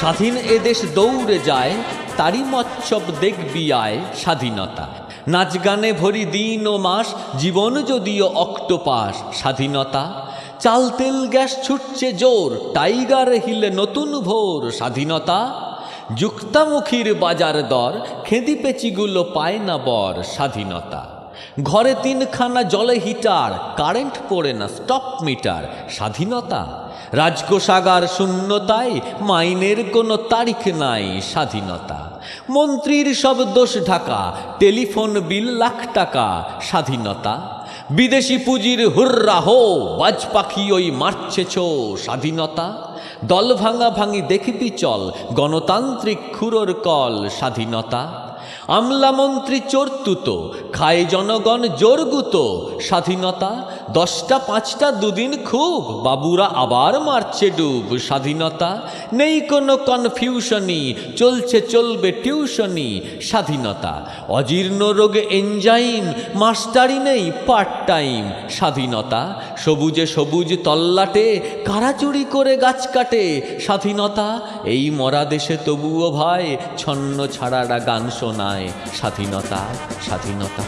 স্বাধীন এদেশ দৌড়ে যায়, তারই মচ্ছব দেখবি আয় স্বাধীনতা। নাচ গানে ভরি দিন ও মাস, জীবন যদিও অক্টোপাস স্বাধীনতা। চাল তেল গ্যাস ছুটছে জোর, টাইগার হিলে নতুন ভোর স্বাধীনতা। যুক্তামুখীর বাজার দর, খেদি পেচিগুলো পায় না বর স্বাধীনতা। ঘরে তিনখানা জলে হিটার কারেন্ট পড়ে না স্টপ মিটার স্বাধীনতা। রাজকোষাগার শূন্যতায়, মাইনের কোনো তারিখ নাই, স্বাধীনতা। মন্ত্রীর সব দোষ ঢাকা, টেলিফোন বিল লাখ টাকা, স্বাধীনতা। বিদেশি পুঁজির হুর্রা হো, বাজ পাখি ওই মারছে ছো স্বাধীনতা। দল ভাঙা ভাঙি দেখিবি চল, গণতান্ত্রিক খুরোর কল স্বাধীনতা। আমলামন্ত্রী চর্তুত খায় জনগণ জোরগুত স্বাধীনতা। দশটা পাঁচটা দুদিন খুব। বাবুরা আবার মারছে ডুব। স্বাধীনতা নেই কোনো কনফিউশনই চলছে, চলবে টিউশনি স্বাধীনতা। অজীর্ণ রোগে এনজাইম মাস্টারি নেই পার্ট টাইম স্বাধীনতা। সবুজে সবুজ তল্লাটে কারাচুরি করে গাছ কাটে স্বাধীনতা? এই মরা দেশে তবুও ভাই, ছন্ন ছাড়ারা গান শোনায় স্বাধীনতা স্বাধীনতা।